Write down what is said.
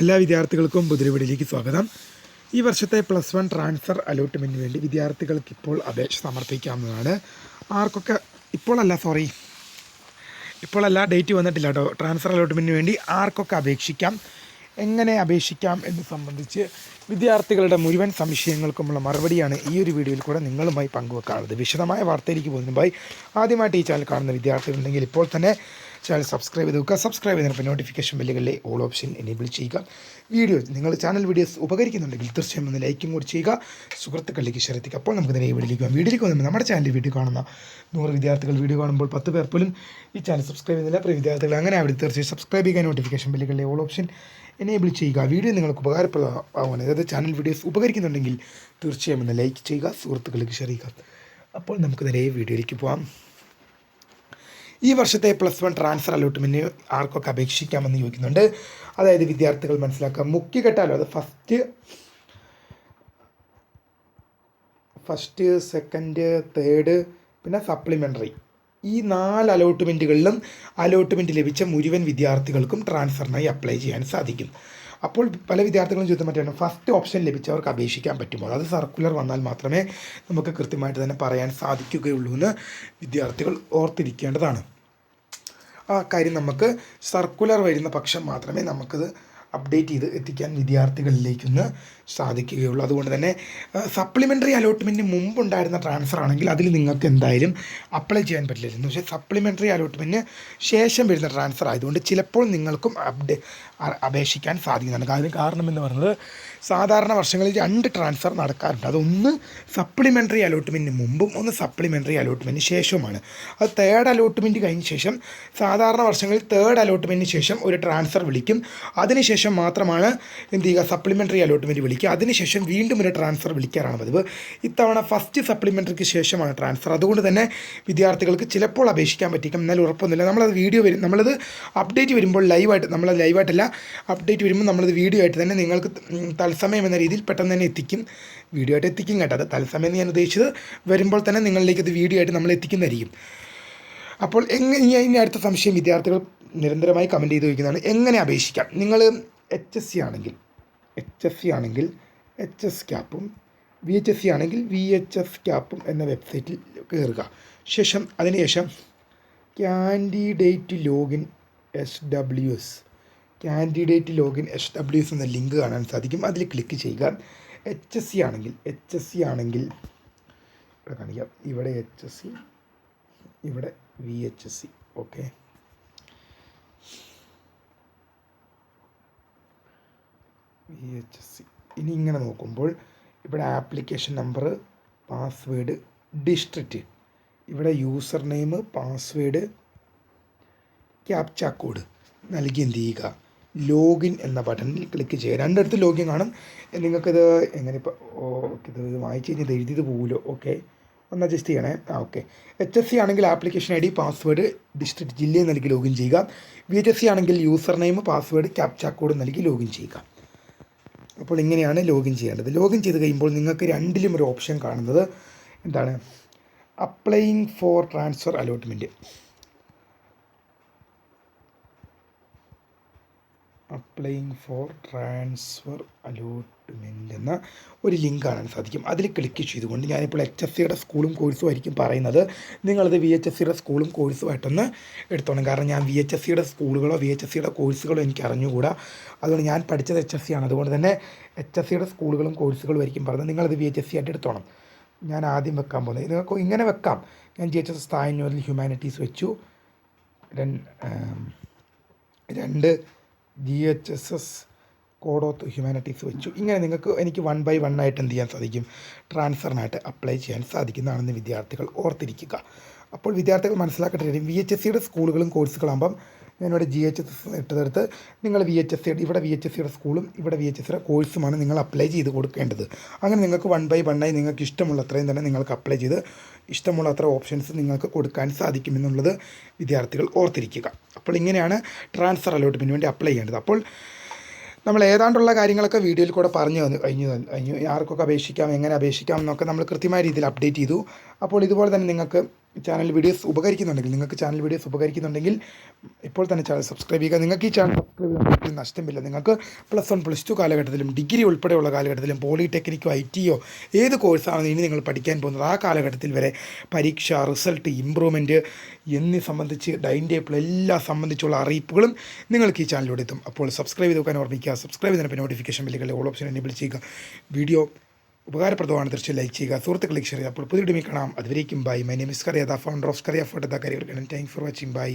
എല്ലാ വിദ്യാർത്ഥികൾക്കും പുതിരവിടിലേക്ക് സ്വാഗതം. ഈ വർഷത്തെ പ്ലസ് വൺ ട്രാൻസ്ഫർ അലോട്ട്മെന്റിന് വേണ്ടി വിദ്യാർത്ഥികൾക്ക് ഇപ്പോൾ അപേക്ഷ സമർപ്പിക്കാവുന്നതാണ്. ആർക്കൊക്കെ ഇപ്പോഴല്ല സോറി ഇപ്പോഴല്ല ഡേറ്റ് വന്നിട്ടില്ല കേട്ടോ ട്രാൻസ്ഫർ അലോട്ട്മെന്റിന് വേണ്ടി ആർക്കൊക്കെ അപേക്ഷിക്കാം? എങ്ങനെ അപേക്ഷിക്കാം എന്ന് സംബന്ധിച്ച് വിദ്യാർത്ഥികളുടെ മുഴുവൻ സംശയങ്ങൾക്കുമുള്ള മറുപടിയാണ് ഈ ഒരു വീഡിയോയിൽ കൂടെ നിങ്ങളുമായി പങ്കുവെക്കാറുള്ളത്. വിശദമായ വാർത്തയിലേക്ക് പോകുന്നതിനുമായി ആദ്യമായിട്ട് ഈ ചാനൽ കാണുന്ന വിദ്യാർത്ഥികളുണ്ടെങ്കിൽ ഇപ്പോൾ തന്നെ ചാനൽ സബ്സ്ക്രൈബ് ചെയ്ത് വെക്കുക. സബ്സ്ക്രൈബ് ചെയ്തപ്പോൾ നോട്ടിഫിക്കേഷൻ ബെല്ലുകളിലെ ഓൾ ഓപ്ഷൻ എനേബിൾ ചെയ്യുക. വീഡിയോ നിങ്ങൾ ചാനൽ വീഡിയോസ് ഉപകരിക്കുന്നുണ്ടെങ്കിൽ തീർച്ചയായും ഒന്ന് ലൈക്കും കൂടി ചെയ്യുക. സുഹൃത്തുക്കളിലേക്ക് ഷെയർ അപ്പോൾ നമുക്ക് നേരെ പോകാം. വീഡിയോയിലേക്ക് വന്നപ്പോൾ നമ്മുടെ ചാനൽ വീഡിയോ കാണുന്ന നൂറ് വിദ്യാർത്ഥികൾ വീഡിയോ കാണുമ്പോൾ പത്ത് പേർ പോലും ഈ ചാനൽ സബ്സ്ക്രൈബ് ചെയ്യുന്നില്ല. പ്രിയ വിദ്യാർത്ഥികൾ അങ്ങനെ അവിടെ തീർച്ചയായും സബ്സ്ക്രൈബ് ചെയ്യുക നോട്ടിഫിക്കേഷൻ ബെല്ലുകളിലെ ഓൾ ഓപ്ഷൻ എനേബിൾ ചെയ്യുക. വീഡിയോ നിങ്ങൾക്ക് ഉപകാരപ്രദമാകുന്നത് അതായത് ചാനൽ വീഡിയോസ് ഉപകരിക്കുന്നുണ്ടെങ്കിൽ തീർച്ചയായും ഒന്ന് ലൈക്ക് ചെയ്യുക സുഹൃത്തുക്കളിലേക്ക് ഷെയർ ചെയ്യുക. അപ്പോൾ നമുക്ക് നേരെ വീഡിയോയിലേക്ക് പോകാം. ഈ വർഷത്തെ പ്ലസ് വൺ ട്രാൻസ്ഫർ അലോട്ട്മെന്റ് ആർക്കൊക്കെ അപേക്ഷിക്കാമെന്ന് ചോദിക്കുന്നുണ്ട്. അതായത് വിദ്യാർത്ഥികൾ മനസ്സിലാക്കുക മുക്കിക്കെട്ടാലോ അത് ഫസ്റ്റ് ഫസ്റ്റ് സെക്കൻഡ് തേർഡ് പിന്നെ സപ്ലിമെന്ററി ഈ നാല് അലോട്ട്മെന്റുകളിലും അലോട്ട്മെന്റ് ലഭിച്ച മുഴുവൻ വിദ്യാർത്ഥികൾക്കും ട്രാൻസ്ഫറിനായി അപ്ലൈ ചെയ്യാൻ സാധിക്കും. അപ്പോൾ പല വിദ്യാർത്ഥികളും ചോദിച്ചാൽ മറ്റാണ് ഫസ്റ്റ് ഓപ്ഷൻ ലഭിച്ചവർക്ക് അപേക്ഷിക്കാൻ പറ്റുമോ? അത് സർക്കുലർ വന്നാൽ മാത്രമേ നമുക്ക് കൃത്യമായിട്ട് തന്നെ പറയാൻ സാധിക്കുകയുള്ളൂ എന്ന് വിദ്യാർത്ഥികൾ ഓർത്തിരിക്കേണ്ടതാണ്. ആ കാര്യം നമുക്ക് സർക്കുലർ വരുന്ന പക്ഷം മാത്രമേ നമുക്കത് അപ്ഡേറ്റ് ചെയ്ത് എത്തിക്കാൻ വിദ്യാർത്ഥികളിലേക്കൊന്ന് സാധിക്കുകയുള്ളൂ. അതുകൊണ്ട് തന്നെ സപ്ലിമെന്ററി അലോട്ട്മെന്റിന് മുമ്പുണ്ടായിരുന്ന ട്രാൻസ്ഫർ ആണെങ്കിൽ അതിൽ നിങ്ങൾക്ക് എന്തായാലും അപ്ലൈ ചെയ്യാൻ പറ്റില്ലായിരുന്നു. പക്ഷേ സപ്ലിമെന്ററി അലോട്ട്മെന്റിന് ശേഷം വരുന്ന ട്രാൻസ്ഫർ ആയതുകൊണ്ട് ചിലപ്പോൾ നിങ്ങൾക്കും അപ്ഡേ അപേക്ഷിക്കാൻ സാധിക്കുന്നുണ്ട് അതിന് കാരണം എന്ന് പറയുന്നത് സാധാരണ വർഷങ്ങളിൽ രണ്ട് ട്രാൻസ്ഫർ നടക്കാറുണ്ട്. അതൊന്ന് സപ്ലിമെന്ററി അലോട്ട്മെന്റിന് മുമ്പും ഒന്ന് സപ്ലിമെന്ററി അലോട്ട്മെന്റിന് ശേഷവുമാണ്. അത് തേർഡ് അലോട്ട്മെന്റ് കഴിഞ്ഞ ശേഷം സാധാരണ വർഷങ്ങളിൽ തേർഡ് അലോട്ട്മെന്റിന് ശേഷം ഒരു ട്രാൻസ്ഫർ വിളിക്കും. അതിനുശേഷം മാത്രമാണ് എന്ത് ചെയ്യുക? സപ്ലിമെന്ററി അലോട്ട്മെന്റ് വിളിക്കുക. അതിനുശേഷം വീണ്ടും ഒരു ട്രാൻസ്ഫർ വിളിക്കാറാണ് പതിവ്. ഇത്തവണ ഫസ്റ്റ് സപ്ലിമെന്ററിക്ക് ശേഷമാണ് ട്രാൻസ്ഫർ അതുകൊണ്ട് തന്നെ വിദ്യാർത്ഥികൾക്ക് ചിലപ്പോൾ അപേക്ഷിക്കാൻ പറ്റിക്കും എന്നാൽ ഉറപ്പൊന്നുമില്ല. നമ്മളത് വീഡിയോ വരും നമ്മളത് അപ്ഡേറ്റ് വരുമ്പോൾ ലൈവായിട്ട് നമ്മൾ ലൈവായിട്ടല്ല അപ്ഡേറ്റ് വരുമ്പോൾ നമ്മളത് വീഡിയോ ആയിട്ട് തന്നെ നിങ്ങൾക്ക് തത്സമയം എന്ന രീതിയിൽ പെട്ടെന്ന് തന്നെ എത്തിക്കും. വീഡിയോ ആയിട്ട് എത്തിക്കും കേട്ടോ. അത് തത്സമയം എന്ന് ഞാൻ ഉദ്ദേശിച്ചത് വരുമ്പോൾ തന്നെ നിങ്ങളിലേക്ക് അത് വീഡിയോ ആയിട്ട് നമ്മൾ എത്തിക്കുന്നതായിരിക്കും. അപ്പോൾ എങ്ങനെ ഇനി അടുത്ത സംശയം വിദ്യാർത്ഥികൾ നിരന്തരമായി കമന്റ് ചെയ്ത് ചോദിക്കുന്നതാണ്. എങ്ങനെ അപേക്ഷിക്കാം? നിങ്ങൾ എച്ച് എസ് സി ആണെങ്കിൽ എച്ച് എസ് സി ആണെങ്കിൽ എച്ച് എസ് ക്യാപ്പും വി എച്ച് എസ് സി ആണെങ്കിൽ വി എച്ച് എസ് ക്യാപ്പും എന്ന വെബ്സൈറ്റിൽ കയറുക ശേഷം അതിനുശേഷം candidate login S W S candidate login S W S എന്ന ലിങ്ക് കാണാൻ സാധിക്കും. അതിൽ ക്ലിക്ക് ചെയ്യുക. എച്ച് എസ് സി ആണെങ്കിൽ എച്ച് എസ് സി ആണെങ്കിൽ ഇവിടെ കാണിക്കാം. ഇവിടെ എച്ച് എസ് സി ഇവിടെ V H S C okay V H S C ഇനി ഇങ്ങനെ നോക്കുമ്പോൾ ഇവിടെ ആപ്ലിക്കേഷൻ നമ്പർ പാസ്വേഡ് ഡിസ്ട്രിക്റ്റ് ഇവിടെ user name password captcha code നൽകി എന്ത് ചെയ്യുക? ലോഗിൻ എന്ന ബട്ടണിൽ ക്ലിക്ക് ചെയ്യുക. രണ്ടിടത്ത് ലോഗിൻ കാണും. നിങ്ങൾക്കിത് എങ്ങനെ ഇപ്പോൾ ഓക്കെ ഇത് വായിച്ച് കഴിഞ്ഞാൽ എഴുതിയത് പോകുമല്ലോ ഓക്കെ ഒന്ന് അഡ്ജസ്റ്റ് ചെയ്യണേ. ആ ഓക്കെ എച്ച് എസ് സി ആണെങ്കിൽ application I D password district ജില്ലയിൽ നൽകി ലോഗിൻ ചെയ്യുക. വി എച്ച് എസ് സി ആണെങ്കിൽ user name password captcha code നൽകി ലോഗിൻ ചെയ്യുക. അപ്പോൾ ഇങ്ങനെയാണ് ലോഗിൻ ചെയ്യേണ്ടത്. ലോഗിൻ ചെയ്ത് കഴിയുമ്പോൾ നിങ്ങൾക്ക് രണ്ടിലും ഒരു ഓപ്ഷൻ കാണുന്നത്. എന്താണ്? Applying for transfer allotment applying for transfer allotment എന്ന ഒരു ലിങ്ക് കാണാൻ സാധിക്കും. അതിൽ ക്ലിക്ക് ചെയ്തുകൊണ്ട് ഞാനിപ്പോൾ എച്ച് എസ് സിയുടെ സ്കൂളും കോഴ്സും ആയിരിക്കും പറയുന്നത്. നിങ്ങളത് വി എച്ച് എസ് സിയുടെ സ്കൂളും കോഴ്സുമായിട്ടൊന്ന് എടുത്തോണം. കാരണം ഞാൻ വി എച്ച് എസ് സിയുടെ സ്കൂളുകളോ വി എച്ച് എസ് സിയുടെ കോഴ്സുകളോ എനിക്ക് അറിഞ്ഞുകൂടാ. അതുകൊണ്ട് ഞാൻ പഠിച്ചത് എച്ച് എസ് സി ആണ്. അതുകൊണ്ട് തന്നെ എച്ച് എസ് സിയുടെ സ്കൂളുകളും കോഴ്സുകളും ആയിരിക്കും പറഞ്ഞത്. നിങ്ങളത് വി എച്ച് എസ് സി ആയിട്ട് എടുത്തോണം. ഞാൻ ആദ്യം വെക്കാൻ പോകുന്നത് നിങ്ങൾക്ക് ഇങ്ങനെ വെക്കാം. ഞാൻ ജി എച്ച് എസ് താഴ്ന്നൂരിൽ ഹ്യൂമാനിറ്റീസ് വെച്ചു. രണ്ട് G H S S code of humanities വെച്ചു. ഇങ്ങനെ നിങ്ങൾക്ക് എനിക്ക് വൺ ബൈ വൺ ആയിട്ട് എന്ത് ചെയ്യാൻ സാധിക്കും? ട്രാൻസ്ഫറിനായിട്ട് അപ്ലൈ ചെയ്യാൻ സാധിക്കുന്നതാണെന്ന് വിദ്യാർത്ഥികൾ ഓർത്തിരിക്കുക. അപ്പോൾ വിദ്യാർത്ഥികൾ മനസ്സിലാക്കേണ്ട വി എച്ച് എസ് സിയുടെ സ്കൂളുകളും കോഴ്സുകളാകുമ്പം ഞാനിവിടെ ജി എച്ച് എസ് ഇട്ടതെടുത്ത് നിങ്ങൾ വി എച്ച് എസ് സിയുടെ ഇവിടെ വി എച്ച് എസ് സിയുടെ സ്കൂളും ഇവിടെ വി എച്ച് എസ് കോഴ്സുമാണ് നിങ്ങൾ അപ്ലൈ ചെയ്ത് കൊടുക്കേണ്ടത്. അങ്ങനെ നിങ്ങൾക്ക് വൺ ബൈ ആയി നിങ്ങൾക്ക് ഇഷ്ടമുള്ള അത്രയും തന്നെ നിങ്ങൾക്ക് അപ്ലൈ ചെയ്ത് ഇഷ്ടമുള്ള അത്ര ഓപ്ഷൻസ് നിങ്ങൾക്ക് കൊടുക്കാൻ സാധിക്കുമെന്നുള്ളത് വിദ്യാർത്ഥികൾ ഓർത്തിരിക്കുക. അപ്പോൾ ഇങ്ങനെയാണ് ട്രാൻസ്ഫർ അലോട്ട്മെന്റിന് വേണ്ടി അപ്ലൈ ചെയ്യേണ്ടത്. അപ്പോൾ നമ്മൾ ഏതാണ്ടുള്ള കാര്യങ്ങളൊക്കെ വീഡിയോയിൽ കൂടെ പറഞ്ഞു തന്നു കഴിഞ്ഞു കഴിഞ്ഞു. ആർക്കൊക്കെ അപേക്ഷിക്കാം എങ്ങനെ അപേക്ഷിക്കാം എന്നൊക്കെ നമ്മൾ കൃത്യമായ രീതിയിൽ അപ്ഡേറ്റ് ചെയ്തു. അപ്പോൾ ഇതുപോലെ തന്നെ നിങ്ങൾക്ക് ചാനൽ വീഡിയോസ് ഉപകരിക്കുന്നുണ്ടെങ്കിൽ നിങ്ങൾക്ക് ചാനൽ വീഡിയോസ് ഉപകരിക്കുന്നുണ്ടെങ്കിൽ ഇപ്പോൾ തന്നെ ചാനൽ സബ്സ്ക്രൈബ് ചെയ്യുക. നിങ്ങൾക്ക് ഈ ചാനൽ സബ്സ്ക്രൈബ് ചെയ്യാൻ നഷ്ടമില്ല. നിങ്ങൾക്ക് പ്ലസ് വൺ പ്ലസ് ടു കാലഘട്ടത്തിലും ഡിഗ്രി ഉൾപ്പെടെയുള്ള കാലഘട്ടത്തിലും പോളിടെക്നിക്കോ ഐ ടിയോ ഏത് കോഴ്സാണ് ഇനി നിങ്ങൾ പഠിക്കാൻ പോകുന്നത് ആ കാലഘട്ടത്തിൽ വരെ പരീക്ഷ റിസൾട്ട് ഇമ്പ്രൂവ്മെന്റ് എന്നീ സംബന്ധിച്ച് ഡൈൻ ടേബിൾ എല്ലാം സംബന്ധിച്ചുള്ള അറിയിപ്പുകളും നിങ്ങൾക്ക് ഈ ചാനലിലൂടെ എത്തും. അപ്പോൾ സബ്സ്ക്രൈബ് ചെയ്ത് നോക്കാൻ ഓർമ്മിക്കുക. സബ്സ്ക്രൈബ് ചെയ്തതിനൊപ്പം നോട്ടിഫിക്കേഷൻ ബില്ലുകളിൽ ഓൾ ഓപ്ഷൻ എനേബിൾ ചെയ്യുക. വീഡിയോ ഉപകാരപ്രദമാണ്. തീർച്ചയായും ലൈക്ക് ചെയ്യുക സുഹൃത്തുക്കളിലേക്ക് ഷെയർ അപ്പോൾ പുതിയ കാണാം. അതുവരേക്കും bye. My name is Kariya the founder of Kariya photo the career for watching bye